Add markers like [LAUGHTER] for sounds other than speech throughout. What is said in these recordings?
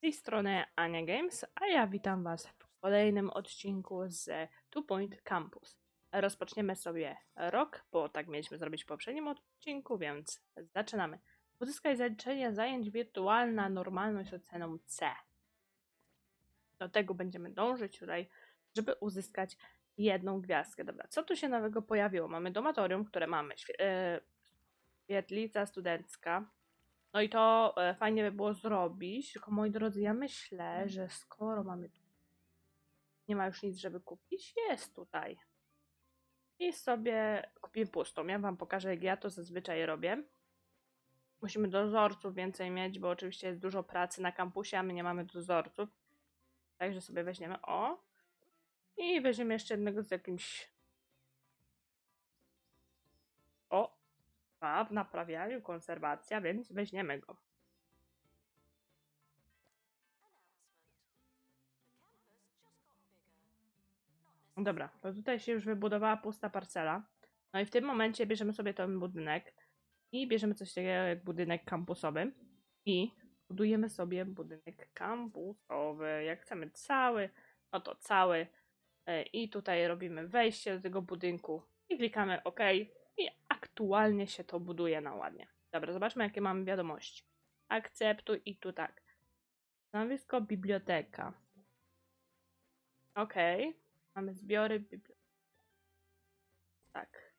tej strony Ania Games, a ja witam Was w kolejnym odcinku z Two Point Campus. Rozpoczniemy sobie rok, bo tak mieliśmy zrobić w poprzednim odcinku, więc zaczynamy. Uzyskaj zaliczenie zajęć wirtualna normalność oceną C. Do tego będziemy dążyć tutaj, żeby uzyskać jedną gwiazdkę. Dobra, co tu się nowego pojawiło? Mamy domatorium, które mamy. e, Świetlica studencka, no i to e, fajnie by było zrobić, tylko moi drodzy, ja myślę, że skoro mamy tu, nie ma już nic, żeby kupić, jest tutaj. I sobie kupimy pustą. Ja wam pokażę, jak ja to zazwyczaj robię. Musimy dozorców więcej mieć, bo oczywiście jest dużo pracy na kampusie, a my nie mamy dozorców. Także sobie weźmiemy o. I weźmiemy jeszcze jednego z jakimś... a w naprawianiu konserwacja, więc weźmiemy go. Dobra, to tutaj się już wybudowała pusta parcela. No i w tym momencie bierzemy sobie ten budynek i bierzemy coś takiego jak budynek kampusowy i budujemy sobie budynek kampusowy. Jak chcemy cały, no to cały. E, I tutaj robimy wejście do tego budynku i klikamy OK i aktualnie się to buduje na ładnie. Dobra, zobaczmy jakie mamy wiadomości. Akceptuj i tu tak. Stanowisko biblioteka. Ok. Mamy zbiory biblioteki. Tak.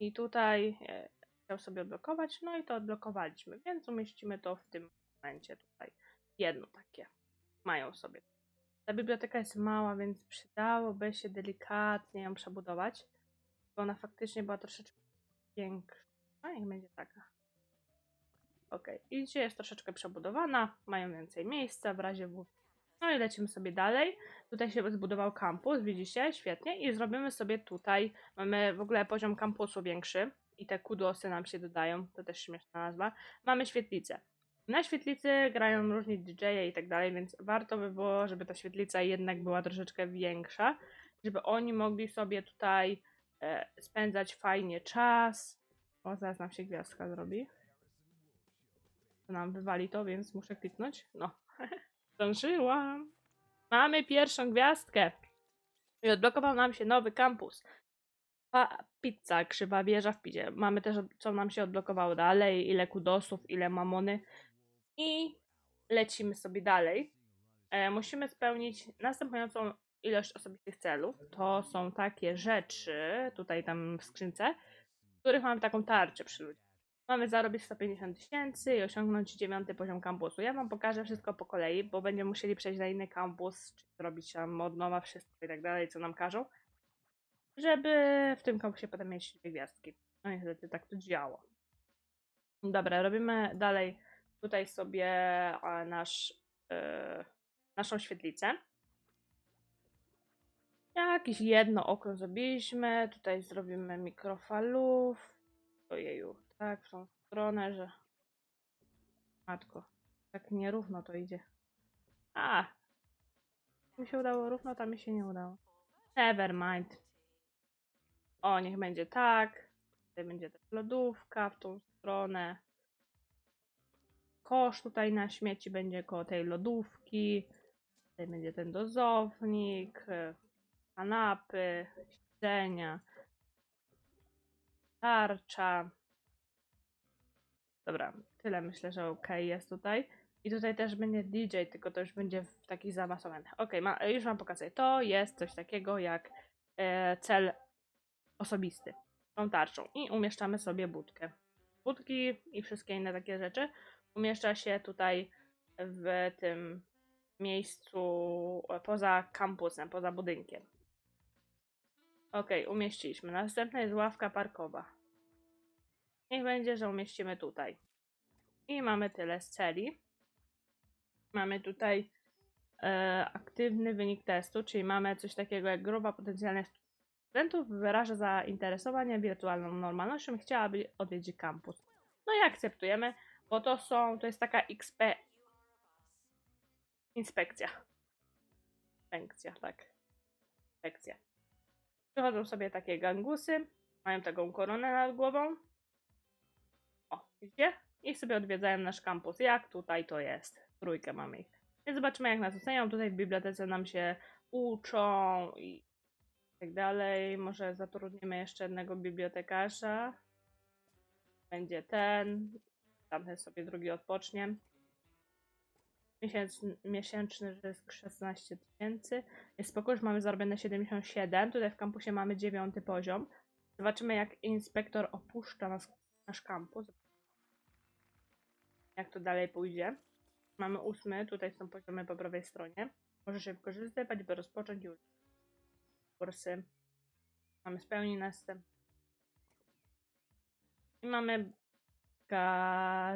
I tutaj e, chciał sobie odblokować, no i to odblokowaliśmy, więc umieścimy to w tym momencie tutaj. Jedno takie. Mają sobie. Ta biblioteka jest mała, więc przydałoby się delikatnie ją przebudować, bo ona faktycznie była troszeczkę większa. A niech będzie taka. Ok, i dzisiaj jest troszeczkę przebudowana, mają więcej miejsca w razie W. No i lecimy sobie dalej. Tutaj się zbudował kampus, widzicie? Świetnie. I zrobimy sobie tutaj, mamy w ogóle poziom kampusu większy i te kudosy nam się dodają, to też śmieszna nazwa. Mamy świetlicę. Na świetlicy grają różni DJ-e i tak dalej, więc warto by było, żeby ta świetlica jednak była troszeczkę większa, żeby oni mogli sobie tutaj e, spędzać fajnie czas. O, zaraz nam się gwiazdka zrobi. To nam wywali to, więc muszę kliknąć. No, [LAUGHS] zdążyłam. Mamy pierwszą gwiazdkę. I odblokował nam się nowy kampus. Pa, pizza, krzywa wieża w pizie. Mamy też, co nam się odblokowało dalej, ile kudosów, ile mamony. I lecimy sobie dalej. E, musimy spełnić następującą ilość osobistych celów. To są takie rzeczy, tutaj tam w skrzynce, w których mamy taką tarczę przy ludziach. Mamy zarobić 150 tysięcy i osiągnąć dziewiąty poziom kampusu. Ja wam pokażę wszystko po kolei, bo będziemy musieli przejść na inny kampus, czy zrobić tam od nowa wszystko i tak dalej, co nam każą, żeby w tym kampusie potem mieć dwie gwiazdki. No niestety tak to działa. Dobra, robimy dalej tutaj sobie e, nasz, e, naszą świetlicę. Jakieś jedno okno zrobiliśmy. Tutaj zrobimy mikrofalów. Ojeju, tak, w tą stronę, że. Matko, tak nierówno to idzie. A! Mi się udało równo, tam mi się nie udało. Never mind. O, niech będzie tak. Tutaj będzie też lodówka w tą stronę. Kosz tutaj na śmieci będzie koło tej lodówki. Tutaj będzie ten dozownik, kanapy, siedzenia, tarcza. Dobra, tyle myślę, że ok jest tutaj. I tutaj też będzie DJ, tylko to już będzie w takich zaawansowanych. Ok, ma, już wam pokazuję. To jest coś takiego jak e, cel osobisty. Tą tarczą. I umieszczamy sobie budkę. Budki i wszystkie inne takie rzeczy umieszcza się tutaj w tym miejscu poza kampusem, poza budynkiem. Ok, umieściliśmy. Następna jest ławka parkowa. Niech będzie, że umieścimy tutaj. I mamy tyle z celi. Mamy tutaj e, aktywny wynik testu, czyli mamy coś takiego jak grupa potencjalnych studentów wyraża zainteresowanie wirtualną normalnością chciałaby odwiedzić kampus. No i akceptujemy, bo to są, to jest taka XP inspekcja. Inspekcja, tak. Inspekcja. Przychodzą sobie takie gangusy, mają taką koronę nad głową. O, widzicie? I sobie odwiedzają nasz kampus. Jak tutaj to jest? Trójkę mamy ich. Więc zobaczymy, jak nas ocenią. Tutaj w bibliotece nam się uczą i tak dalej. Może zatrudnimy jeszcze jednego bibliotekarza. Będzie ten. Tamten sobie drugi odpocznie. Miesięczny, miesięczny zysk 16 tysięcy. Jest spoko, już mamy zarobione 77. Tutaj w kampusie mamy dziewiąty poziom. Zobaczymy, jak inspektor opuszcza nas, nasz kampus. Jak to dalej pójdzie. Mamy ósmy, tutaj są poziomy po prawej stronie. Może się wykorzystywać, by rozpocząć już kursy. Mamy spełni następ. I mamy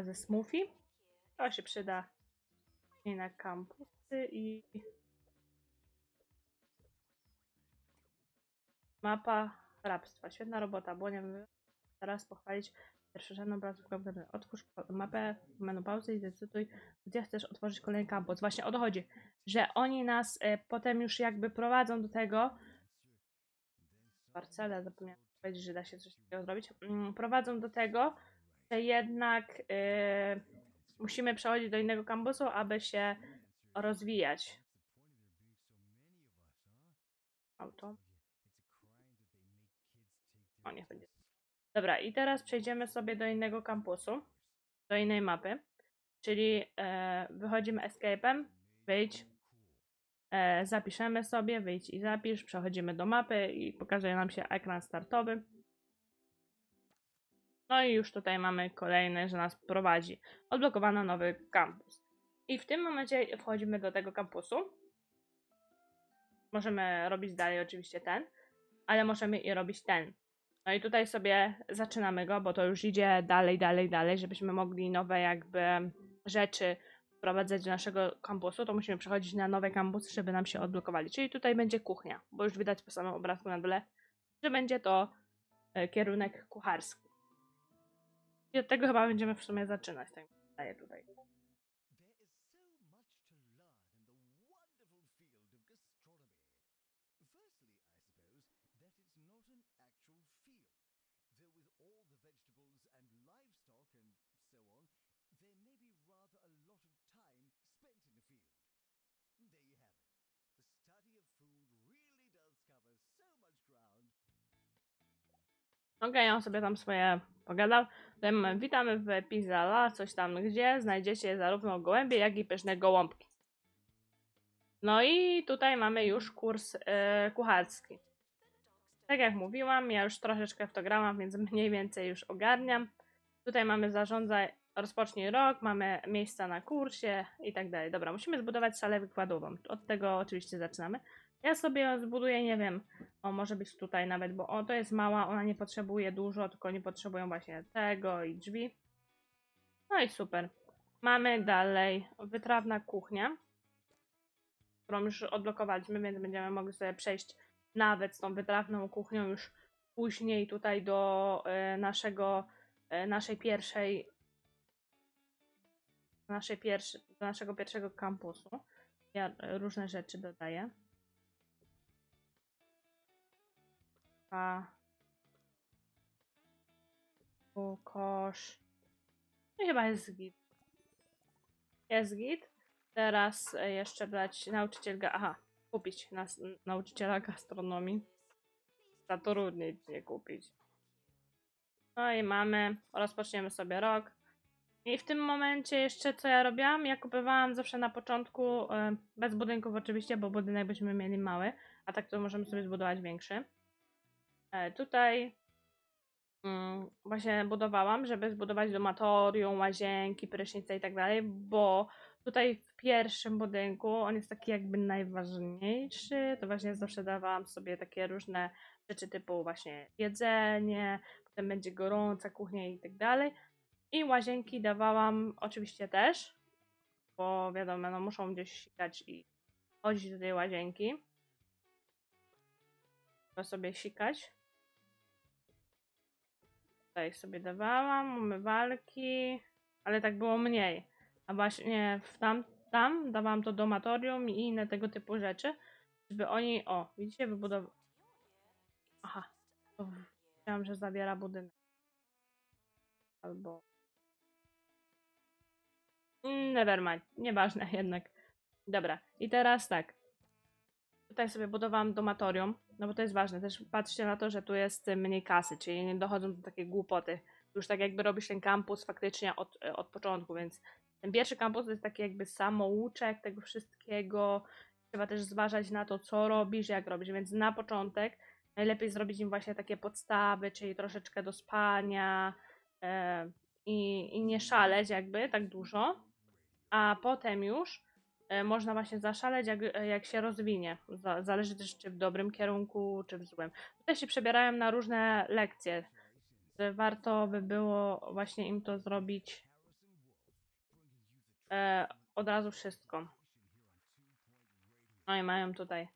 ze smoothie. To się przyda i na kampusy i mapa hrabstwa. Świetna robota. Wiem, teraz pochwalić rzęd obrazów komputerowych. Otwórz mapę menopauzy i zdecyduj, gdzie chcesz otworzyć kolejny kampus. Właśnie o to chodzi, że oni nas e, potem już jakby prowadzą do tego. Parcele, zapomniałam powiedzieć, że da się coś takiego zrobić. Mm, Prowadzą do tego, że jednak e, musimy przechodzić do innego kampusu, aby się rozwijać. Auto. O, niech będzie. Dobra, i teraz przejdziemy sobie do innego kampusu, do innej mapy. Czyli e, wychodzimy escape'em, wyjdź, e, zapiszemy sobie, wyjdź i zapisz, przechodzimy do mapy i pokazuje nam się ekran startowy. No i już tutaj mamy kolejny, że nas prowadzi. Odblokowano nowy kampus. I w tym momencie wchodzimy do tego kampusu. Możemy robić dalej oczywiście ten, ale możemy i robić ten. No i tutaj sobie zaczynamy go, bo to już idzie dalej, dalej, dalej, żebyśmy mogli nowe jakby rzeczy wprowadzać do naszego kampusu, to musimy przechodzić na nowe kampusy, żeby nam się odblokowali. Czyli tutaj będzie kuchnia, bo już widać po samym obrazku na dole, że będzie to e, kierunek kucharski. I od tego chyba będziemy w sumie zaczynać, tak mi wydaje tutaj. Okej, on sobie tam swoje pogadał. Witamy w Pizzala, coś tam gdzie znajdziecie zarówno gołębie, jak i pyszne gołąbki. No i tutaj mamy już kurs e, kucharski. Tak jak mówiłam, ja już troszeczkę w to grałam, więc [LAUGHS] mniej więcej już ogarniam. Tutaj mamy zarządzaj, rozpocznij rok, mamy miejsca na kursie i tak dalej. Dobra, musimy zbudować salę wykładową. Od tego oczywiście zaczynamy. Ja sobie zbuduję, nie wiem, o, może być tutaj nawet, bo o, to jest mała, ona nie potrzebuje dużo, tylko oni potrzebują właśnie tego i drzwi. No i super. Mamy dalej wytrawna kuchnia, którą już odblokowaliśmy, więc będziemy mogli sobie przejść nawet z tą wytrawną kuchnią już później tutaj do e, naszego, e, naszej pierwszej naszej pierwszy, do naszego pierwszego kampusu. Ja e, różne rzeczy dodaję. A. Tu kosz. No i chyba jest git. Jest git. Teraz e, jeszcze brać nauczyciel. Ga- Aha, kupić nas, nauczyciela gastronomii. Zatrudnić, nie kupić. No i mamy. Rozpoczniemy sobie rok. I w tym momencie jeszcze co ja robiłam? Ja kupowałam zawsze na początku, e, bez budynków oczywiście, bo budynek byśmy mieli mały, a tak to możemy sobie zbudować większy. E, Tutaj mm, właśnie budowałam, żeby zbudować domatorium, łazienki, prysznice i tak dalej, bo tutaj w pierwszym budynku on jest taki jakby najważniejszy, to właśnie zawsze dawałam sobie takie różne rzeczy typu właśnie jedzenie, potem będzie gorąca kuchnia i tak dalej. I łazienki dawałam oczywiście też, bo wiadomo, no muszą gdzieś sikać i chodzić do tej łazienki. Trzeba sobie sikać. Tutaj sobie dawałam, umywalki, ale tak było mniej. A właśnie w tam, tam dawałam to domatorium i inne tego typu rzeczy, żeby oni, o, widzicie, wybudowali. Aha, to myślałam, że zabiera budynek. Albo. Mm, Nevermind, nieważne [LAUGHS] jednak. Dobra, i teraz tak. Tutaj sobie budowałam domatorium, no bo to jest ważne. Też patrzcie na to, że tu jest mniej kasy, czyli nie dochodzą do takiej głupoty. Już tak jakby robisz ten kampus faktycznie od, y, od początku, więc ten pierwszy kampus to jest taki jakby samouczek tego wszystkiego. Trzeba też zważać na to, co robisz, jak robisz, więc na początek najlepiej zrobić im właśnie takie podstawy, czyli troszeczkę do spania e, i, nie szaleć jakby tak dużo, a potem już e, można właśnie zaszaleć, jak, jak się rozwinie. Za- Zależy też, czy w dobrym kierunku, czy w złym. Tutaj się przebierają na różne lekcje. Warto by było właśnie im to zrobić e, od razu wszystko. No i mają tutaj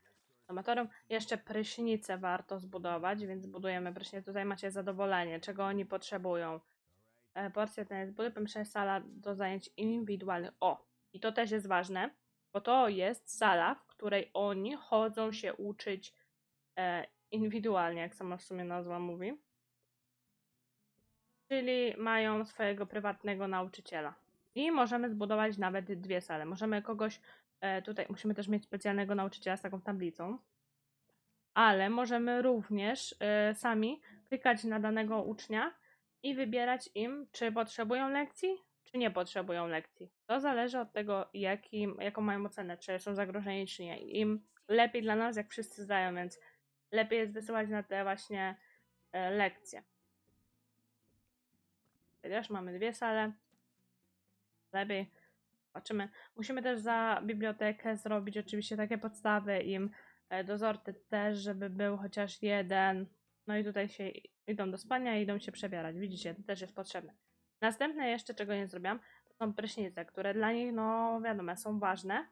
amatorem. Jeszcze prysznice warto zbudować, więc budujemy prysznice. Tutaj macie zadowolenie, czego oni potrzebują. E, porcja ten jest budy, pomyśleć sala do zajęć indywidualnych. O, i to też jest ważne, bo to jest sala, w której oni chodzą się uczyć e, indywidualnie, jak sama w sumie nazwa mówi. Czyli mają swojego prywatnego nauczyciela. I możemy zbudować nawet dwie sale. Możemy kogoś e, tutaj, musimy też mieć specjalnego nauczyciela z taką tablicą. Ale możemy również e, sami klikać na danego ucznia i wybierać im, czy potrzebują lekcji, czy nie potrzebują lekcji. To zależy od tego, jakim, jaką mają ocenę, czy są zagrożeni, czy nie. Im lepiej dla nas, jak wszyscy zdają, więc lepiej jest wysyłać na te właśnie e, lekcje. Chociaż mamy dwie sale. Lepiej. Zobaczymy. Musimy też za bibliotekę zrobić oczywiście takie podstawy im e, dozorcy też, żeby był chociaż jeden. No i tutaj się idą do spania i idą się przebierać. Widzicie, to też jest potrzebne. Następne jeszcze, czego nie zrobiłam, to są prysznice, które dla nich, no wiadomo, są ważne,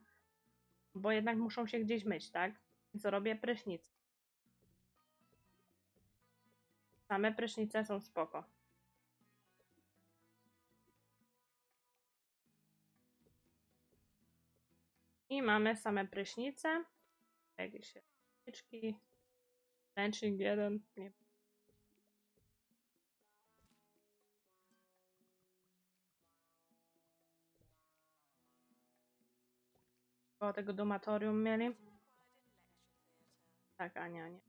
bo jednak muszą się gdzieś myć, tak? Więc robię prysznic. Same prysznice są spoko. I mamy same prysznice. Jakieś ręczki. Ręcznik jeden. Nie. Koło tego domatorium mieli. Tak, Ania, nie.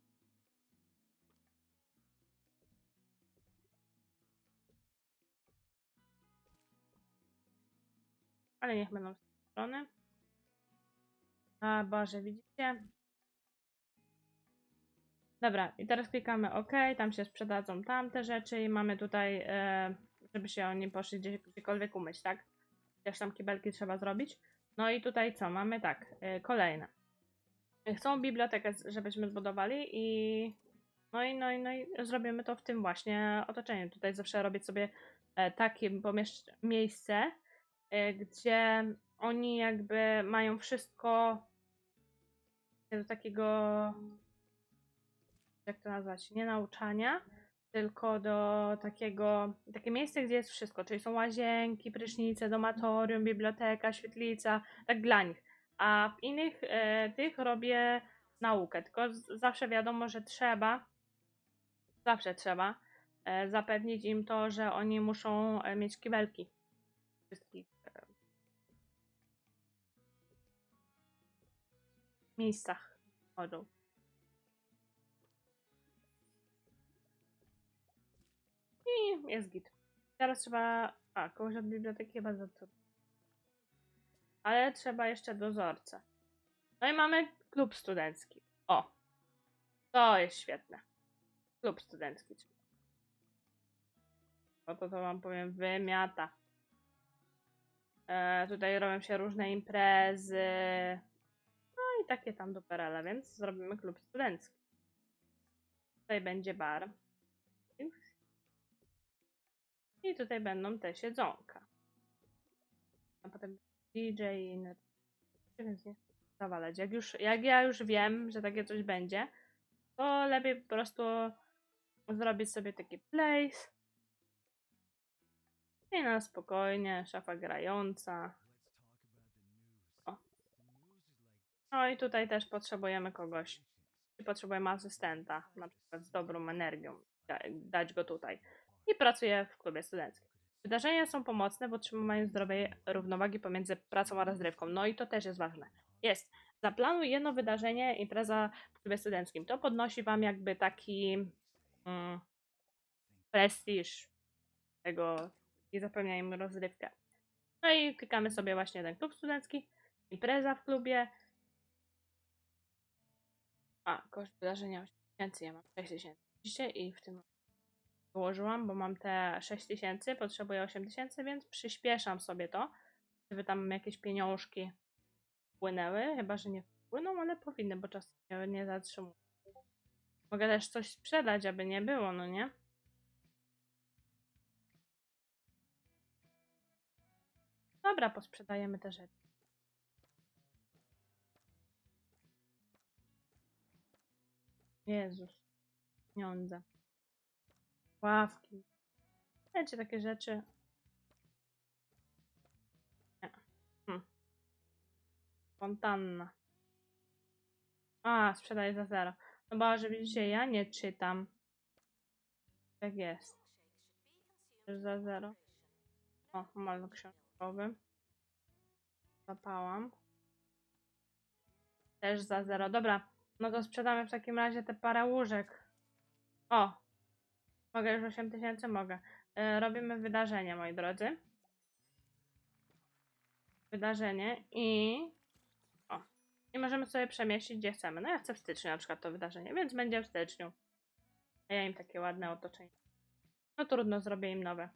Ale niech będą z tej strony. A Boże, widzicie? Dobra, i teraz klikamy OK, tam się sprzedadzą tamte rzeczy i mamy tutaj, e, żeby się oni poszli gdziekolwiek umyć, tak? Też tam kibelki trzeba zrobić. No i tutaj co? Mamy tak, e, kolejne. Chcą bibliotekę, żebyśmy zbudowali i no i, no i, no i zrobimy to w tym właśnie otoczeniu. Tutaj zawsze robię sobie e, takie miejsce, e, gdzie oni jakby mają wszystko do takiego, jak to nazwać, nie nauczania, tylko do takiego, takie miejsce, gdzie jest wszystko, czyli są łazienki, prysznice, domatorium, biblioteka, świetlica, tak dla nich. A w innych e, tych robię naukę, tylko zawsze wiadomo, że trzeba, zawsze trzeba e, zapewnić im to, że oni muszą e, mieć kibelki. Wszystkich e, miejscach chodzą. I jest git. Teraz trzeba. A, kogoś od biblioteki chyba za to. Ale trzeba jeszcze dozorcę. No i mamy klub studencki. O! To jest świetne. Klub studencki. No to to wam powiem, wymiata. E, tutaj robią się różne imprezy. No i takie tam duperele, więc zrobimy klub studencki. Tutaj będzie bar. I tutaj będą te siedzonka. A potem DJ i inne. Więc nie zawalać. Jak, już, jak ja już wiem, że takie coś będzie, to lepiej po prostu zrobić sobie taki place. I na spokojnie, szafa grająca. No i tutaj też potrzebujemy kogoś. Potrzebujemy asystenta, na przykład z dobrą energią. Da- Dać go tutaj. I pracuję w klubie studenckim. Wydarzenia są pomocne w utrzymaniu zdrowej równowagi pomiędzy pracą a rozrywką. No i to też jest ważne. Jest. Zaplanuj jedno wydarzenie, impreza w klubie studenckim. To podnosi wam jakby taki mm, prestiż tego i zapewnia im rozrywkę. No i klikamy sobie właśnie ten klub studencki, impreza w klubie. A, koszt wydarzenia 8 tysięcy, ja mam 6 tysięcy. I w tym wyłożyłam, bo mam te 6 tysięcy, potrzebuję 8 tysięcy, więc przyspieszam sobie to, żeby tam jakieś pieniążki wpłynęły, chyba, że nie wpłyną, ale powinny, bo czasem się nie zatrzymują. Mogę też coś sprzedać, aby nie było, no nie? Dobra, posprzedajemy te rzeczy. Jezus. Pieniądze. Ławki. Wiecie, takie rzeczy. Nie. Hm. Fontanna. A, sprzedaję za zero. No bo, że widzicie, ja nie czytam. Tak jest. Też za zero. O, mal książkowy. Zapałam. Też za zero. Dobra, no to sprzedamy w takim razie te parę łóżek. O! Mogę już 8 tysięcy? Mogę. E, robimy wydarzenie, moi drodzy. Wydarzenie i... O. I możemy sobie przemieścić, gdzie chcemy. No ja chcę w styczniu na przykład to wydarzenie, więc będzie w styczniu. A ja im takie ładne otoczenie. No trudno, zrobię im nowe.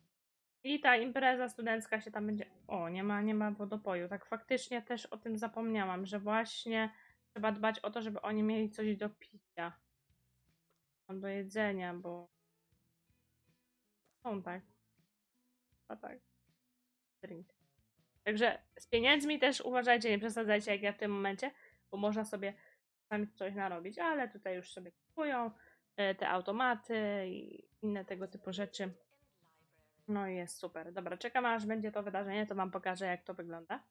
I ta impreza studencka się tam będzie. O, nie ma, nie ma wodopoju. Tak faktycznie też o tym zapomniałam, że właśnie trzeba dbać o to, żeby oni mieli coś do picia. Albo jedzenia, bo. Są tak. A tak. Drink. Także z pieniędzmi też uważajcie, nie przesadzajcie jak ja w tym momencie, bo można sobie sami coś narobić, ale tutaj już sobie kupują e, te automaty i inne tego typu rzeczy. No i jest super. Dobra, czekam aż będzie to wydarzenie, to wam pokażę jak to wygląda.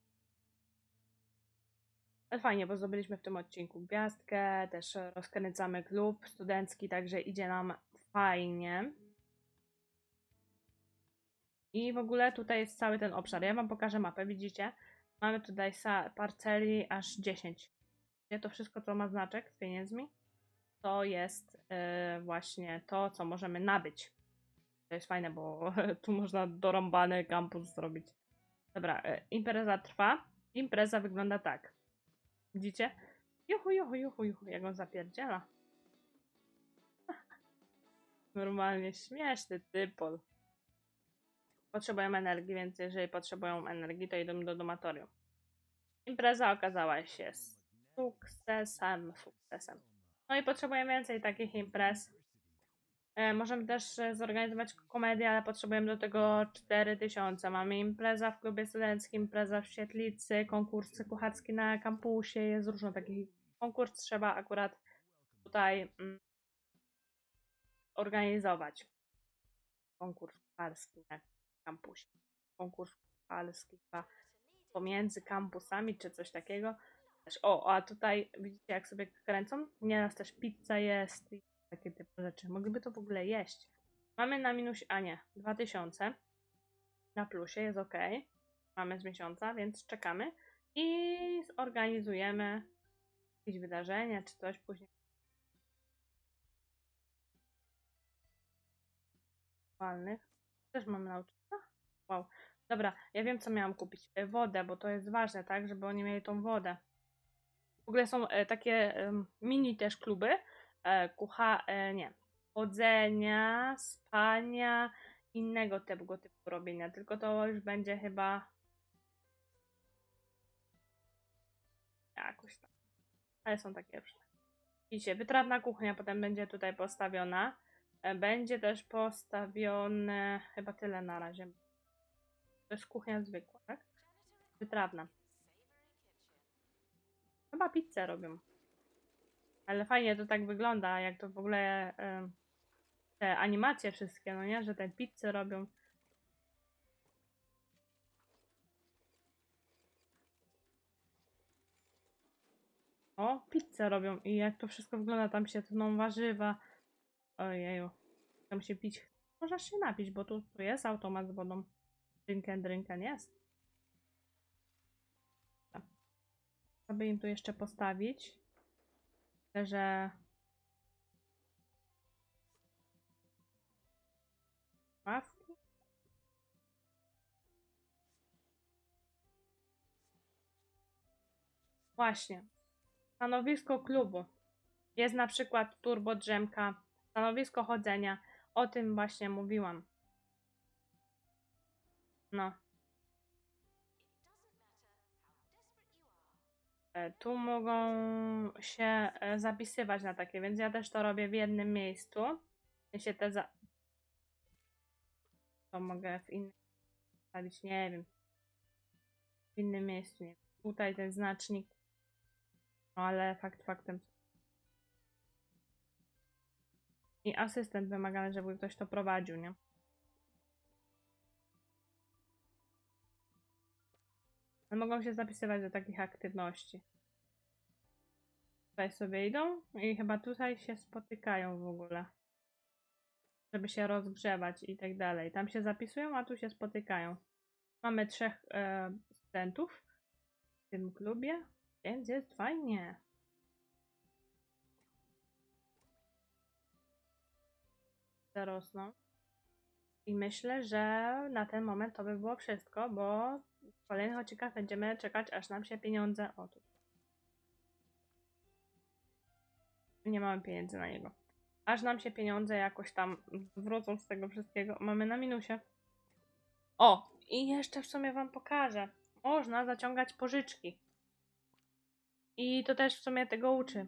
Ale Fajnie, bo zdobyliśmy w tym odcinku gwiazdkę, też rozkręcamy klub studencki, także idzie nam fajnie. I w ogóle tutaj jest cały ten obszar. Ja wam pokażę mapę, widzicie? Mamy tutaj parceli aż 10. Gdzie to wszystko, co ma znaczek z pieniędzmi, to jest yy, właśnie to, co możemy nabyć. To jest fajne, bo [LAUGHS] tu można dorąbany kampus zrobić. Dobra, e, impreza trwa. Impreza wygląda tak. Widzicie? Juchu, juchu, juchu, juchu, jak on zapierdziela. [LAUGHS] Normalnie śmieszny typol. Potrzebują energii, więc jeżeli potrzebują energii, to idą do domatorium. Impreza okazała się sukcesem, sukcesem. No i potrzebujemy więcej takich imprez. E, Możemy też e, zorganizować komedię, ale potrzebujemy do tego 4000. Mamy impreza w klubie studenckim, impreza w świetlicy, konkurs kucharski na kampusie, jest dużo takich. Konkurs trzeba akurat tutaj mm, organizować. Konkurs kucharski na kampusie. Konkurs chyba pomiędzy kampusami czy coś takiego. O, a tutaj widzicie jak sobie kręcą? Nieraz też pizza jest i takie typu rzeczy. Mogliby to w ogóle jeść. Mamy na minus, a nie, 2000. Na plusie jest ok. Mamy z miesiąca, więc czekamy i zorganizujemy jakieś wydarzenie czy coś później. Też mamy nauczyciela? Wow. Dobra, ja wiem co miałam kupić. E, Wodę, bo to jest ważne, tak, żeby oni mieli tą wodę. W ogóle są e, takie mini też kluby, e, kucha, nie, chodzenia, spania, innego tego typu robienia, tylko to już będzie chyba jakoś tak. Ale są takie różne. Widzicie, wytrawna kuchnia potem będzie tutaj postawiona. E, Będzie też postawione, chyba tyle na razie. To jest kuchnia zwykła, tak? Wytrawna. Chyba pizzę robią. Ale fajnie to tak wygląda, jak to w ogóle em, te animacje wszystkie, no nie? Że te pizze robią. O, pizzę robią i jak to wszystko wygląda, tam się tną warzywa. Ojeju, tam się pić. Możesz się napić, bo tu, tu jest automat z wodą. Drinken, drinken jest. Tak. Sobie im tu jeszcze postawić. Myślę, że ławki. Właśnie. Stanowisko klubu. Jest na przykład turbo drzemka, stanowisko chodzenia. O tym właśnie mówiłam. No. E, Tu mogą się e, zapisywać na takie, więc ja też to robię w jednym miejscu. Ja się te za... To mogę w innym nie wiem. W innym miejscu, nie wiem. Tutaj ten znacznik. No ale fakt faktem. I asystent wymagany, żeby ktoś to prowadził, nie? Ale mogą się zapisywać do takich aktywności. Tutaj sobie idą i chyba tutaj się spotykają w ogóle. Żeby się rozgrzewać i tak dalej. Tam się zapisują, a tu się spotykają. Mamy trzech e, studentów w tym klubie, więc jest fajnie. Zarosną. I myślę, że na ten moment to by było wszystko, bo w kolejnych odcinkach będziemy czekać, aż nam się pieniądze. O, tu. Nie mamy pieniędzy na niego. Aż nam się pieniądze jakoś tam zwrócą z tego wszystkiego. Mamy na minusie. O, i jeszcze w sumie Wam pokażę. Można zaciągać pożyczki. I to też w sumie tego uczy.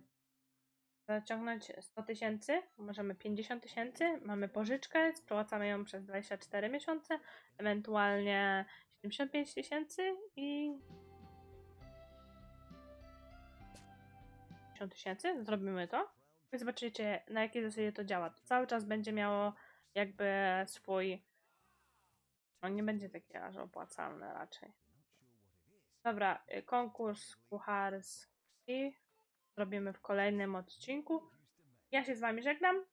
Zaciągnąć 100 tysięcy, możemy 50 tysięcy, mamy pożyczkę, spłacamy ją przez 24 miesiące, ewentualnie 75 tysięcy i 50 tysięcy, zrobimy to. I zobaczycie na jakiej zasadzie to działa. To cały czas będzie miało jakby swój... No nie będzie takie aż opłacalne raczej. Dobra, y, konkurs kucharski zrobimy w kolejnym odcinku. Ja się z Wami żegnam.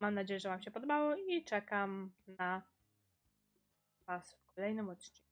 Mam nadzieję, że Wam się podobało i czekam na Was w kolejnym odcinku.